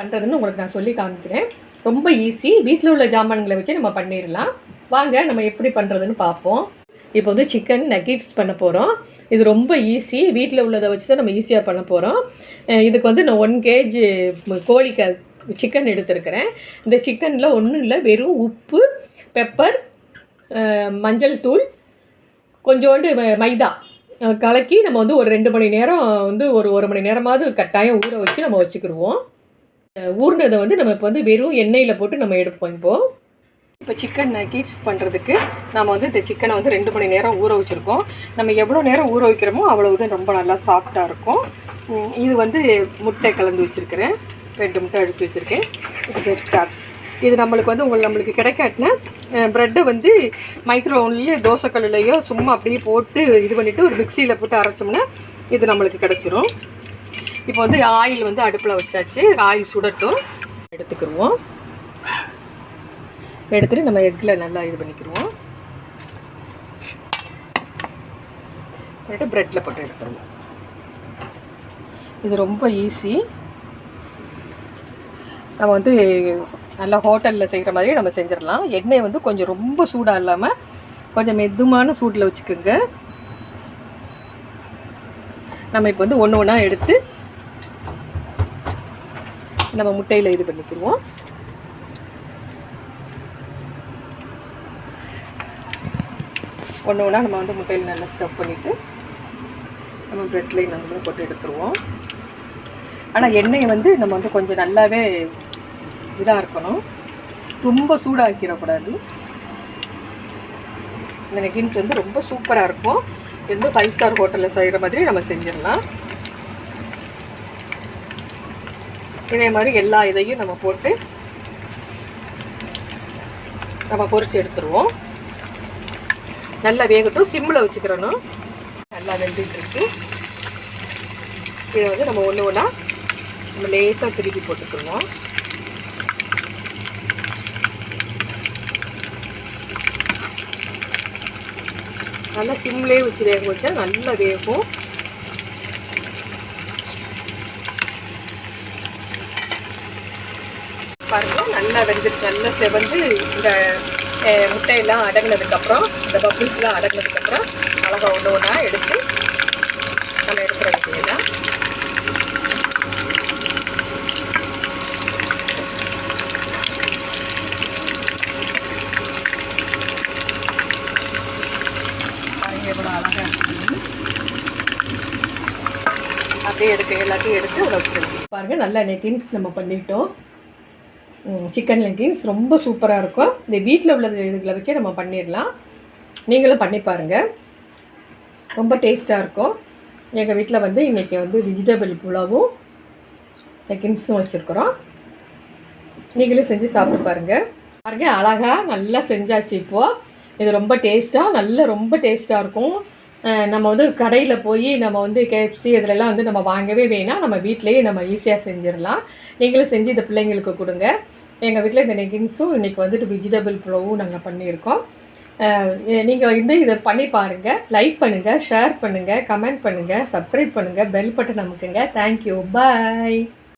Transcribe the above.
பண்ணுறதுன்னு உங்களுக்கு நான் சொல்லி காமிக்கிறேன். ரொம்ப ஈஸி வீட்டில் உள்ள ஜாமான்களை வச்சு நம்ம பண்ணிடலாம் வாங்க நம்ம எப்படி பண்ணுறதுன்னு பார்ப்போம். இப்போ வந்து சிக்கன் நக்கெட்ஸ் பண்ண போகிறோம் இது ரொம்ப ஈஸி வீட்டில் உள்ளதை வச்சு தான் நம்ம ஈஸியாக பண்ண போகிறோம் இதுக்கு வந்து நான் ஒன் கேஜி கோழி க சிக்கன் எடுத்திருக்கிறேன். இந்த சிக்கனில் ஒன்றும் இல்லை. வெறும் உப்பு பெப்பர் மஞ்சள் தூள் கொஞ்சோண்டு ம- மைதா. கலக்கி நம்ம வந்து ஒரு ரெண்டு மணி நேரம் வந்து ஒரு ஒரு மணி நேரமாவது கட்டாயம் ஊற வச்சு நம்ம வச்சுக்கிடுவோம் ஊர்னதை வந்து நம்ம இப்போ வந்து வெறும் எண்ணெயில் போட்டு நம்ம எடுப்போம் இப்போது இப்போ சிக்கன் நக்கீட்ஸ் பண்ணுறதுக்கு நம்ம வந்து இந்த சிக்கனை வந்து ரெண்டு மணி நேரம் ஊற வச்சுருக்கோம். நம்ம எவ்வளோ நேரம் ஊற வைக்கிறோமோ அவ்வளவுதான் ரொம்ப நல்லா சாஃப்டாக இருக்கும். இது வந்து முட்டை கலந்து வச்சுருக்கிறேன். ரெண்டு முட்டை அடித்து வச்சுருக்கேன். இது டாப்ஸ் இது நம்மளுக்கு வந்து உங்களுக்கு நம்மளுக்கு கிடைக்காட்டினா ப்ரெட்டை வந்து மைக்ரோவன்லேயோ தோசைக்கல்லையோ சும்மா அப்படியே போட்டு இது பண்ணிவிட்டு ஒரு மிக்சியில் போட்டு அரைச்சோம்னா இது நம்மளுக்கு கிடச்சிரும். இப்போ வந்து ஆயில் வந்து அடுப்பில் வச்சாச்சு. ஆயில் சுடட்டும். எடுத்துக்கிடுவோம் எடுத்துட்டு நம்ம எக்கில் நல்லா இது பண்ணிக்கிடுவோம் எடுத்து ப்ரெட்டில் போட்டு எடுத்துருவோம். இது ரொம்ப ஈஸி நம்ம வந்து நல்லா ஹோட்டலில் செய்கிற மாதிரி நம்ம செஞ்சிடலாம். எண்ணெய் வந்து கொஞ்சம் ரொம்ப சூடாக இல்லாமல் கொஞ்சம் மெதுமான சூட்டில் வச்சுக்கோங்க. நம்ம இப்போ வந்து ஒன்று ஒன்றா எடுத்து நம்ம முட்டையில் இது பண்ணிக்கிடுவோம் ஒன்று ஒன்றா நம்ம வந்து முட்டையில் நல்லா ஸ்டஃப் பண்ணிவிட்டு நம்ம ப்ரெட்லேயும் நம்ம போட்டு எடுத்துருவோம். ஆனால் எண்ணெயை வந்து நம்ம வந்து கொஞ்சம் நல்லாவே இதாக இருக்கணும். ரொம்ப சூடாக்கிடக்கூடாது. இந்த நெகின்ஸ் வந்து ரொம்ப சூப்பராக இருக்கும். எந்த ஃபைவ் ஸ்டார் ஹோட்டலில் செய்கிற மாதிரி நம்ம செஞ்சிடலாம். இதே மாதிரி எல்லா இதையும் நம்ம போட்டு நம்ம பொரிச்சு எடுத்துருவோம். நல்லா வேகட்டும். சிம்மில் வச்சுக்கிறணும். நல்லா வெந்துட்டுருக்கு இதை வந்து நம்ம ஒன்று ஒன்றா நம்ம லேசாக திருப்பி போட்டுக்குருவோம் நல்லா சிம்லேயே வச்சு வேக வச்சா நல்லா வேகும். பாருங்கள் நல்லா வெந்துருச்சு. நல்லா செவந்து இந்த முட்டையெல்லாம் அடங்கினதுக்கப்புறம் இந்த பப்புள்ஸ்லாம் அடங்கினதுக்கப்புறம் அழகா ஒன்று ஒன்றா எடுத்து நம்ம எடுக்கிற வேண்டியதுதான். எவ்வளோ அழகா அப்படியே எடுக்க எல்லாத்தையும் எடுத்து அதில் பாருங்கள் பாருங்க நல்லா திங்ஸ் நம்ம பண்ணிட்டோம். சிக்கன் லெக்கின்ஸ் ரொம்ப சூப்பராக இருக்கும். இந்த வீட்டில் உள்ள இதுகளை வச்சே நம்ம பண்ணிடலாம். நீங்களும் பண்ணி பாருங்கள் ரொம்ப டேஸ்ட்டாக இருக்கும். எங்கள் வீட்டில் வந்து இன்றைக்கி வந்து வெஜிடபிள் புலாவும் லெக்கின்ஸும் வச்சுருக்குறோம். நீங்களும் செஞ்சு சாப்பிட்டு பாருங்கள் பாருங்கள் அழகாக நல்லா செஞ்சாச்சு இப்போது இது ரொம்ப டேஸ்ட்டாக நல்ல ரொம்ப டேஸ்ட்டாக இருக்கும். நம்ம வந்து கடையில் போய் நம்ம வந்து கேஎஃப்சி இதிலெல்லாம் வந்து நம்ம வாங்கவே வேணாம். நம்ம வீட்டிலேயே நம்ம ஈஸியாக செஞ்சிடலாம். நீங்களும் செஞ்சு இந்த பிள்ளைங்களுக்கு கொடுங்க. எங்கள் வீட்டில் இந்த நெகின்ஸும் இன்றைக்கி வந்துட்டு வெஜிடபிள் புலவும் நாங்கள் பண்ணியிருக்கோம். நீங்கள் வந்து இதை பண்ணி பாருங்கள் லைக் பண்ணுங்கள் ஷேர் பண்ணுங்கள் கமெண்ட் பண்ணுங்கள் சப்ஸ்கிரைப் பண்ணுங்கள் bell button அமுக்குங்க. Thank you bye